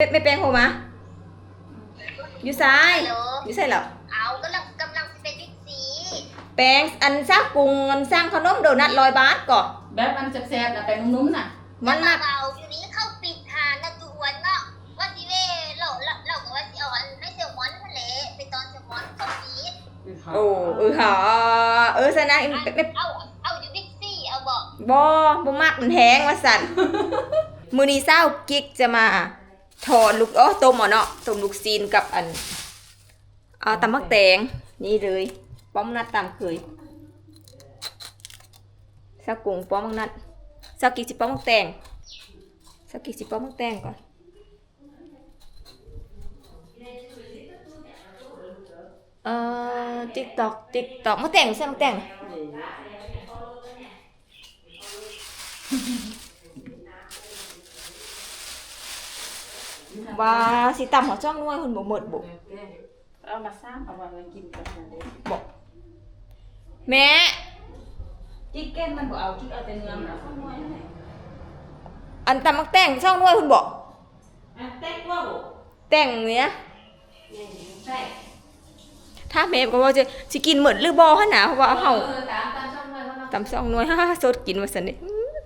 ไม่ไม่แปลงโหมาอยู่ซ้ายฮัลโหลอยู่ซ้ายเหรอเอากำลังกำลังจะเป็นบิ๊กซีแปลงอันสร้างกรุงอันสร้างขนมโดนัทลอยบาทก่อนแบบมันแซ่บๆนะแป้งนุ่มๆน่ะมันมักเราอยู่นี้เข้าปิดหานักตุวันเนาะว่าสิเว่เราเราเราก็ว่าสิเอาอันไม่เซลมอนนั่นแหละไปตอนเซลมอนเขาปิดโอ้เออหาเออสนะไม่ไม่เอาเอาอยู่บิ๊กซีเอาบอกบบ่มักมันแพงว่าสั่นมือนี้เศร้ากิ๊กจะมา ถอดลูกอ๋อต้มอะเนาะต้มลูกซีนกับอันเอาตำมักแตงนี่เลยป้อมนัดตามเคยสักกุงป้อมมักนัดสักกิ๊กสิป้อมมักแตงสักกิ๊กสิป้อมมักแตงก่อนเอ่อติ๊กตอกติ๊กตอกมักแตงใช่มักแตง ว่าสิต่ำหัวจ้องน้อยคนบ่หมดบ่เอามาซ้ำเอามากินกันนะเด้บอกแม่จิ๊กเก้นมันบ่เอาจิ๊กเอาแต่เนื้อมันเอาข้างในนั่นแหละอันตำมักแต่งช่องน้อยคนบอกอะเต๊กว่าบ่แต่งเนี้ยใช่ถ้าแม่ก็ว่าจะสิกินหมดหรือบ่หั่นน่ะเพราะว่าเฮาออตามตามช่องเลยว่าเนาะตำช่องน้อยฮ่าสดกินว่าซั่นนี่อื้อ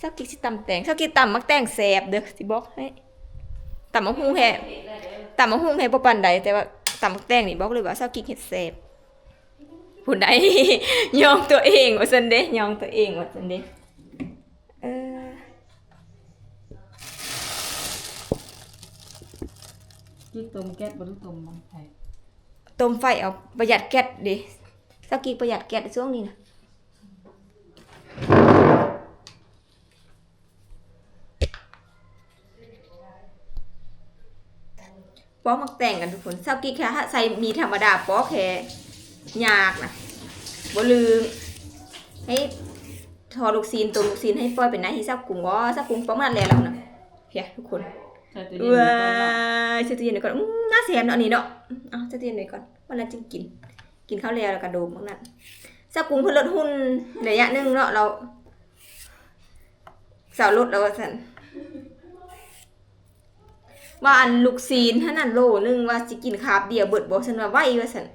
สักกิสิตำแต่งสักกิตำมักแต่งแซ่บเด้อสิบอกให้ ตำมักฮู้แฮ่ตำมักฮู้แฮ่บ่ปานใดแต่ว่าตำมักแต่งนี่บอกเลยว่าสักกิเฮ็ดแซ่บผู้ใดยองตัวเองว่าซั่นเด้ยองตัวเองว่าซั่นเด้เออจิ๊กต้มแก๊สบ่รู้ต้มมันไผต้มไฟเอาประหยัดแก๊สดิสักกี่ประหยัดแก๊สช่วงนี้นะ ป้อมักแต่งกันทุกคนสักกี่แค่ใส่มีธรรมดาป้อแค่ยากนะบ่ลืมให้ทอลูกซีนตัวลูกซีนให้ปล่อยเป็นหน้าที่สักกุ้งก็สักกุ้งป้อมันแล้วแล้วนะเฮียทุกคนใส่ตัวนี้ว้ามันก็ละยเชื่อตู้เย็นหน่อยก่อนอื้อน่าเสียมเนาะอันนี้เนาะเอาเชื่อตู้เย็นหน่อยก่อนวันนั้นจึงกิน กินข้าวแล้วแล้วก็โดมบ้างนั่นสักกุ้งเพิ่นลดหุ้นระยะหนึงเนาะเราสาวลดแล้วว่าซั่น ว่าอันลูกซีนท่านั้นโลนึงว่าสิกินคาบเดียวเบิดบ่ฉันว่าไหวว่าฉัน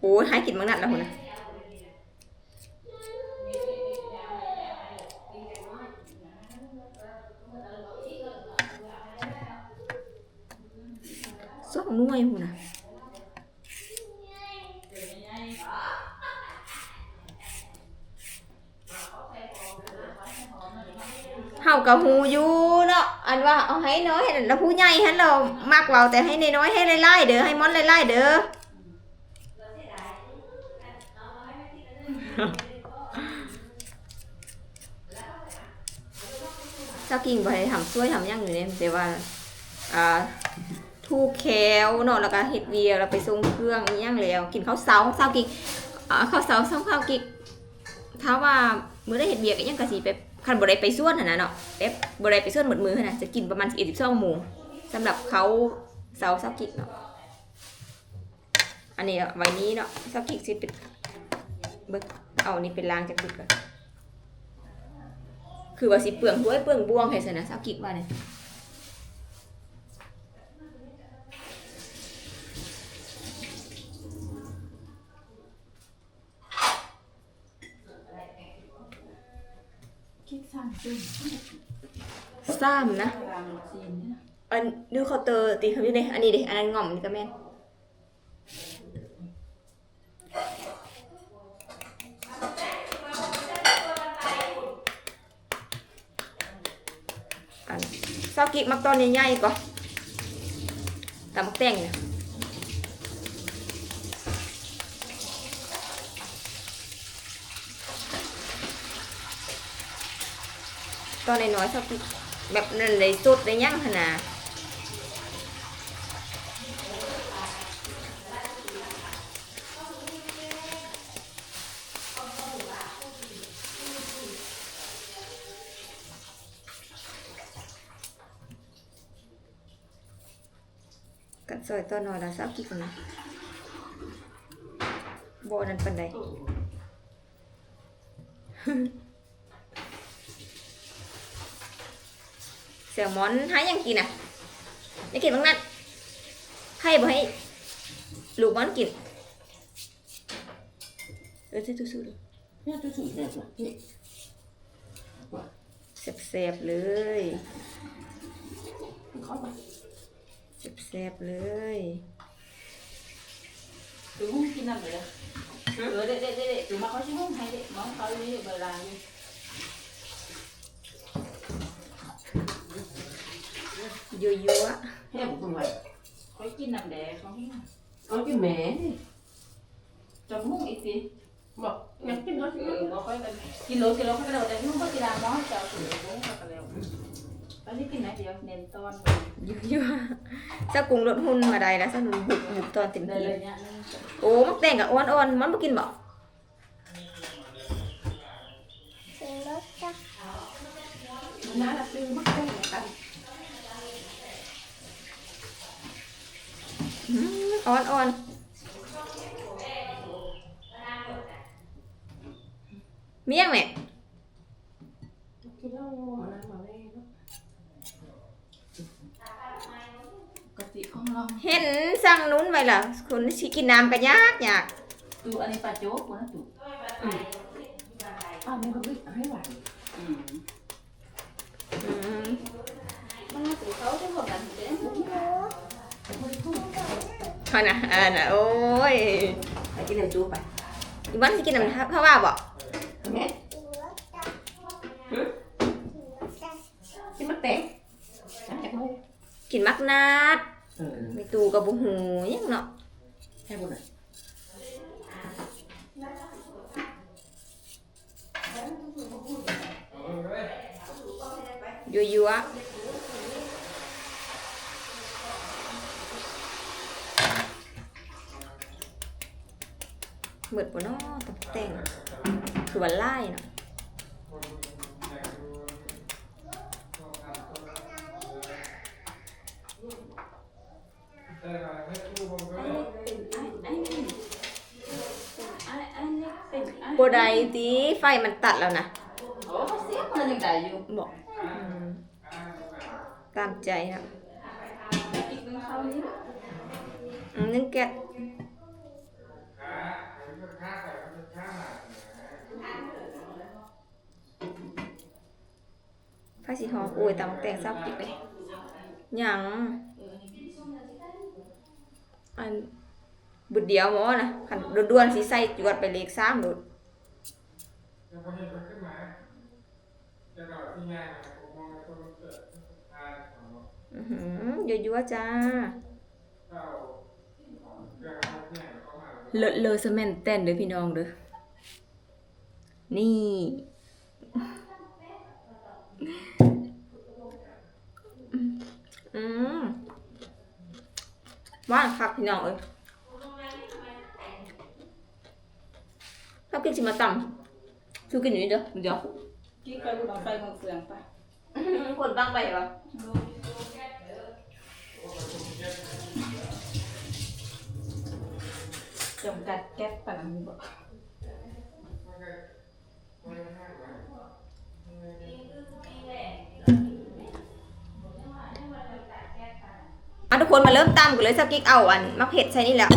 โอ้ยหายกินบ้างนั่นแล้วคนนะ สองหน่วยหุ่นน่ะเฮากับฮูอยู่เนาะอันว่าเอาให้น้อยให้ แล้วผู้ใหญ่ให้เรามากเว้าแต่ให้น้อยๆให้ไล่ๆเด้อให้มอนไล่ๆเด้อเจ้ากิ่งบ่ให้ทำช่วยทำหยังอยู่เนี่ยแต่ว่าอ่าทูกแควเนาะแล้วก็เฮ็ดเวียแล้วไปส่งเครื่องอีหยังแล้ว กินข้าวเช้าเช้ากิกอ่าข้าวเช้าส่งข้าวกิกถ้าว่ามื้อได้เฮ็ดเวียกอีหยังก็สิไป คันบริไปส่วนหั่นนะเนาะแบบบริไปส่วนหมดมือนะจะกินประมาณสิบสองโมงสำหรับเขาเสาเสากิกเนาะอันนี้ไว้นี้เนาะเสากิกสิเป็นเบิกเอานี่เป็นลางจากบึกก่อนคือว่าสิเปลืองถ้วยเปลืองบ่วงให้สนะเสากิกว่าเนี่ย คิดสั่งซึ่ง ซ้ำนะล้างซีนนี่ยอันดูเคาน์เตอร์ตีเขาอยู่เนี่ยอันนี้ดิอันนั้นง่อมนี่ก็แม่นอันซากิมักตอนใหญ่ๆก่อนตำมักแต่งเนี่ยตอนน้อยๆซากิ แบบนั้นเลยสุดเลยยังขนาดกัดซอยตัวน้อยละสักกี่คนนะบบ่นั้นปานใด แซล มอนหายังกินอะยังกินบ้างนั้นให้บ่ให้ลูกมันกินเออสู้ๆดูเนี่ยตัวสูงเนี่ยนี่แซ่บๆเลยเข้าไปแซ่บๆเลยดูห้องกินน้ำเลยเออเด็ดเด็ดเด็ดดูมาเขาชิห้องให้เด็ดมองเขาอยู่เวลาอยู่ ยั่วแค่บุกไปเขากินน้ำแดงเขาให้เอากินแม่จะมุ่งอีกทีบอกอยากกินก็เออบอกค่อยกันกิโลกิโลเขาก็เราแต่มุ่งก็กีฬามอสจะเอาถึงมุ่งก็แล้วตอนนี้กินไหนเดียวเน้นตอนๆยั่วๆถ้ากรุงรสหุ่นมาได้แล้วซะหนูบุกบุกตอนเต็มเลยที่เลยเนี่ยโอ้มักแต่งกับอ้วนๆมันบ่กินบ่ถึงรถจ้ะน้าละซื้อมาก เลยกันอืมอ่อนๆเมี่ยงแม่กินเหล้าน้ำมาเลยกติของเราเห็นสั่งนู้นไว้ล่ะคนสิกินน้ำก็ยากยากดูอันนี้ปลาโจ๊กนะดูอ้าวมันก็ให้หวาน อืม อืม มันน่าสูเขาจะบอกกันเด้ เขาน่ะอ่าน่ะโอ้ยไปกินเลยจูไปอีวันสิกินน้ำข้าวว่าบ่แม่ถึงรถจ้ะถึงรถจ้ะกินมะแตงน้ำจากมูกินมักนาดเออมีตูกับบุหูหยังเนาะให้บุญอะยั่วยั่ว เหมือนบ่เนาะตกแต่งคือวันไล่เนาะโบไดตีไฟมันตัดแล้วนะโอ้เสียมันยังได้อยู่บอกตามใจครับอีกนึงเขานี้อืมนึ่งแก๊ส สีหอมโอ้ยตำแต่งซับอีกเลยหยังอันบุดเดียวหมอนะขันด่วนๆสีใส่จวดไปเลขสามโดดแล้วพอเห็นมันขึ้นมาจะกลับที่งานนะครับผมมองในตัวมันเกิดทานของอือหือยั่วๆจ้าเจ้าเรื่องพวกเนี่ยเขามาเลอะเลอะสแมนเต้นเด้อพี่น้องเด้อนี่ อืมว่านคักพี่น้องเอ้ยถ้ากินสิมาต่ำชูกินอยู่นี่เด้อเดี๋ยวกี่ไปบุญเอาไปเมืองเฟืองไปคนบ้างไปเหรอจำกัดแก๊สปานนี้บ่อ่ะทุกคนมาเริ่มตำกันเลยสกิ๊กเอาอันมะเผ็ดใส่นี่แหละ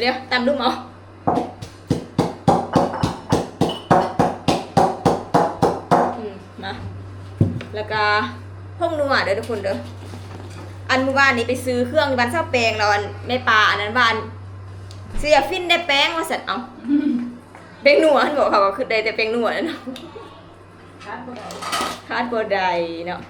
เดี๋ยวตำดูหมออืมมาแล้วก็พวกนัวเด้อทุกคนเด้ออันเมื่อวานนี้ไปซื้อเครื่องบ้านเช่าแปลงแล้วอันแม่ปลาอันนั้นบ้านเสียฟินได้แป้งมาเสร็จเอาแป้งนัวอันบอกเขาว่าคือได้แต่แป้งนัวนั่นเนาะคาดบ่ได้คาดบ่ได้เนาะ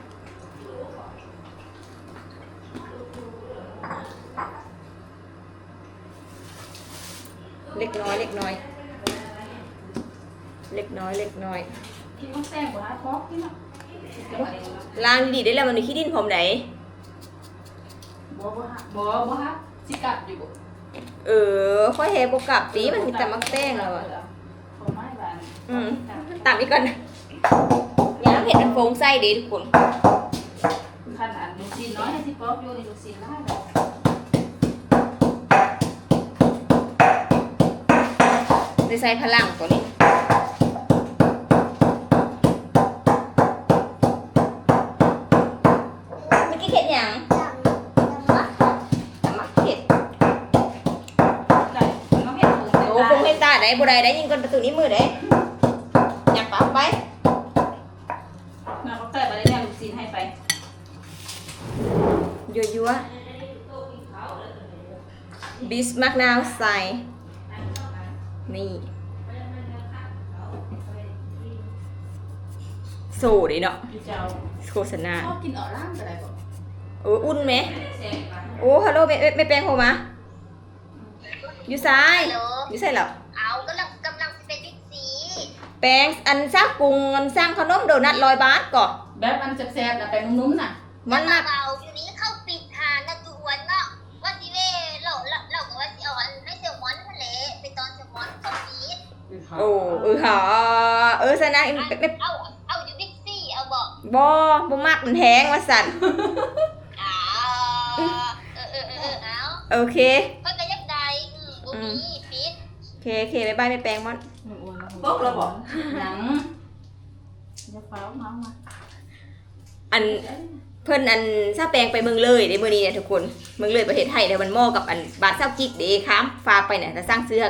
เล็กน้อย เล็กน้อย เล็กน้อย เล็กน้อยกินน้ำแตงบ่ฮะพอกกินเนล้างดีๆได้แล้วมันมีขี้ดินผมไหนบ่บ่ฮะบ่บ่ฮะสิกลับอยู่บ่เออ ค่อยเฮบกลับปีมันมีแต่มักแป้งแล้วอะอืมตามอีกก่อนนะอย่าน้ำเผ็ดมันโฟงไส้ด้ทุกคนขนาดลูกชิ้นน้อยให้สิป๊อกอยู่ในลูกชิ้นหลายด ได้ใส่พลังตัวนี้เมื่อกี้เห็ดหยังแต่มักเห็ดได้น้องเห็ดถุงโอ้คงเห็ดตาได้บ่ได้ได้ยิงกันประตูนี้มือได้อยากปะไปมาเขาเติบไปได้เนี่ยลูกซีนให้ไปยัวยัวบิสมักนาวใส่ นี่ โซ่ดิเนาะพี่เจ้าโฆษณาชอบกินออร่ามอะไรบอกโอ้อุ่นไหมแซ่บปะโอ้ฮัลโหลไม่ไม่แปลงโทรมาอยู่ซ้ายฮัลโหลอยู่ซ้ายเหรอเอากำลังกำลังจะไปบิ๊กซีแปลงอันสร้างปรุงอันสร้างขนมโดนัทร้อยบาทก่อนแบบอันแซ่บๆนะไปนุ่มๆน่ะมันหนัก โอ้เออหาเออสนะอันไม่ไม่เอาเอาอยู่บิ๊กซีเอาบอกบอบ่มักมันแพงว่าสั่นอ่าเออเออเออเออเอาโอเคเพิ่นก็ยักใดอืมบ่มีปิดโอเคโอเคบ๊ายบายไม่แปลงมันโป๊กเราบอกหนังจะฟ้าวมามาอันเพิ่นอันซาแปลงไปเมืองเลยเด้มื้อนี้เนี่ยทุกคนเมืองเลยประเทศไทยเด้มันเหมาะกับอันบาทเซากิกเด้ค้ามฝากไปเนี่ยถ้าสร้างซื้อ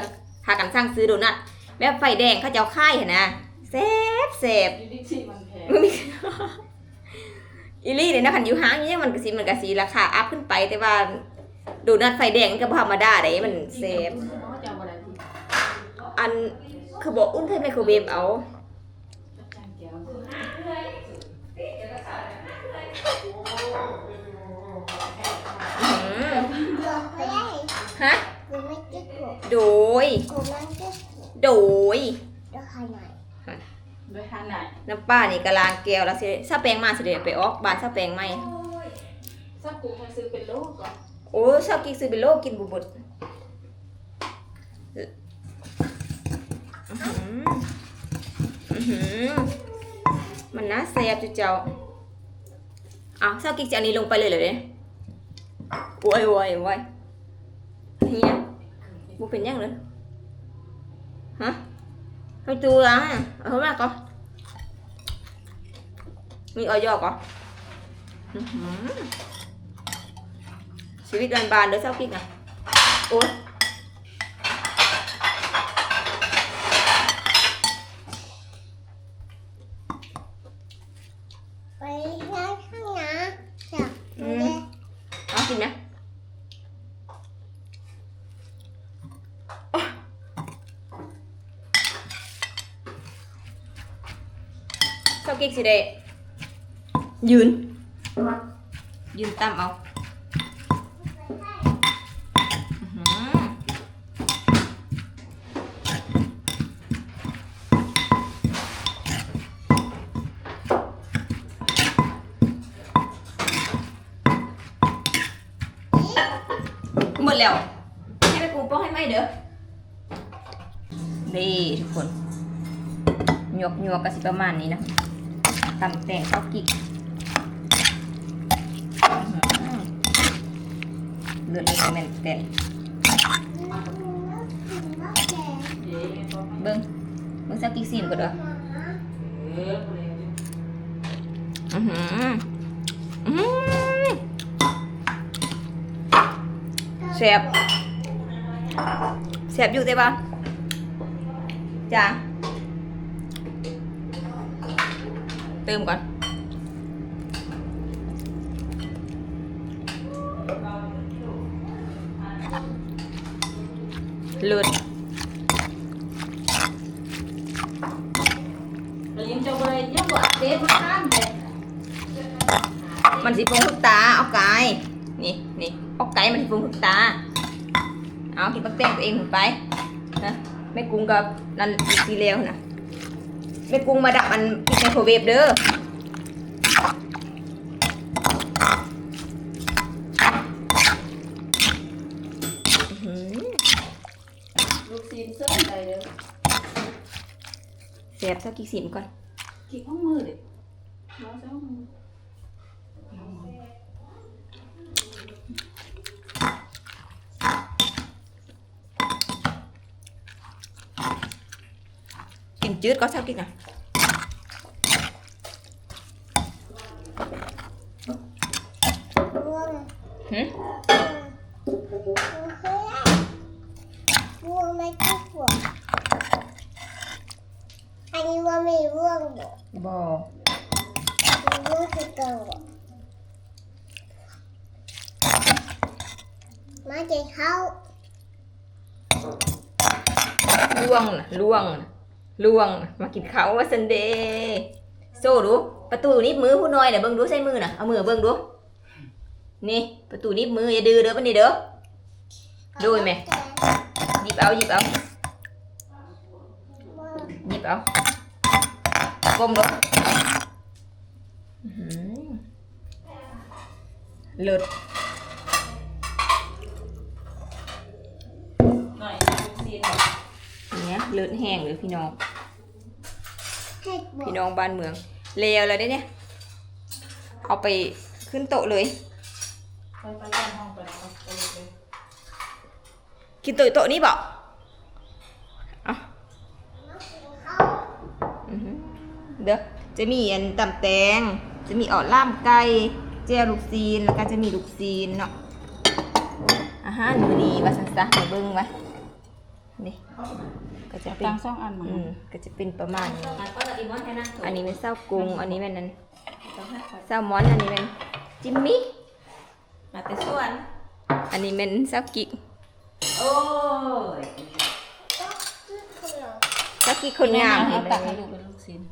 หากันสร้างซื้อโดนัท แบบไฟแดงเขาเจ้าค่ายหั่นนะแซ่บแซ่บดิดิชิมันแพงมันมีอีลี่เนี่ยนะคันอยู่ห้างอย่างเงี้ยมันก็สิมันก็สิราคาอัพขึ้นไปแต่ว่าโดนัทไฟแดงมันก็บ่ธรรมดาเด้มันแซ่บจะเอาอะไรที่อันคือบอกอุ่นใช้ไมโครเวฟเอาจานแก้วอื้อหือไม่ได้ฮะกูไม่เก็ตกูโดยกูไม่เก็ต โดยแล้วใครไหนด้วยทานไหนน้ำป้านี่กะลางแก้วแล้วสิซาแปลงมาสิเดี๋ยวไปออกบ้านซาแปลงใหม่สักกูมาซื้อเป็นโลก่อนโอ้ชอบกินซื้อเป็นโลกินบุบดอื้อหืออื้อหือมันน่าแซ่บจุเจ้าเอาชอบกินจะอันนี้ลงไปเลยเหรอเนี่ยโอ้ยโอ้ยโอ้ยเฮียบุเป็นยังเลย ฮะให้ตัวอะเอาเข้ามาก่อนมีออยอก่อนอื้อหือ ชีวิตบานๆเด้อเศร้ากิ๊กอะโอ๊ย ไปร้านข้างนะจ้ะดูดิ เอากินนะเศร้ากิ๊ก สิเดยืน ยืนตั้มเอาอื้อหือหมดแล้ว ให้ไปปรุงโป้งให้ไหมเด้อนี่ทุกคนหยวกหยวกก็สิประมาณนี้นะ ตำแต่งข้าวกิ๊กอื้อหือเลือดเลยแม่นแต่เย้ก็เบิ้งเบิ้งสักกี่ซีนก็เด้อเอออือหืออื้อหือแซ่บแซ่บอยู่แต่ว่าจ้า เติมก่อน เลือดเรายังจะไปยังบอกเด็ดมาข้ามเลยมันสิปรุงทุกตา เอาไก่ นี่นี่เอาไก่มันสิปรุงทุกตา เอากินปักแต้งตัวเองหมดไปนะไม่กรุงกับนั่นสีเลวนะ ไม่กรุงมาดับมันกินไมโครเวฟเด้ออื้อหือลูกซีนเสื้ออะไรเด้อเสียบสักกี่สิมก่อนคิดข้างมือเด็กน้องเจ้ามือ จืดก็ชอบกินอะร่วงหึร่วงไม่ใช่ร่วงอันนี้ว่าไม่ร่วงหรอกบ่ร่วงคือเก่ามาเจอเขาล่วงนะล่วงนะ ล่วงน่ะมากินข้าวว่าซันเดย์โซ่ดูประตูนิบมือผู้น้อยน่ะเบิ่งดูใส่มือน่ะเอามือเบิ่งดูนี่ประตูนิบมืออย่าดื้อเด้อปานนี้เด้อดูไหมหยิบเอาหยิบเอาหยิบเอาก้มลงอื้อหือเลิศหน่อยนะลูกซีนบอกเนี้ยเลิศแห้งเลยพี่น้องเห็ดบ พี่น้องบ้านเมืองเลวแล้วได้เนี่ย เอาไปขึ้นโต๊ะเลยกินโต๊ะโต๊ะนี้บอกอะอื้อเดี๋ยวจะมีอันตำแตง จะมีออดล่ามไก่เจลลูกซีน แล้วก็จะมีลูกซีนเนาะอาหารมือนี้ว่าซั่นซะมาเบิ่งไว้นี่ ก็จะเป็นตั้งสองอันมาอืมก็จะเป็นประมาณนี้ก็ละอีมอนแค่นั้นอันนี้เป็นเศร้ากรุง อันนี้เป็นนั้นเศร้ามอน อันนี้เป็นจิมมี่ มาแต่ส่วน อันนี้เป็นเศร้ากิกโอ้ยเศร้ากิกคนงามเอาเห็นไหมตักให้ลูกเป็นลูกซีน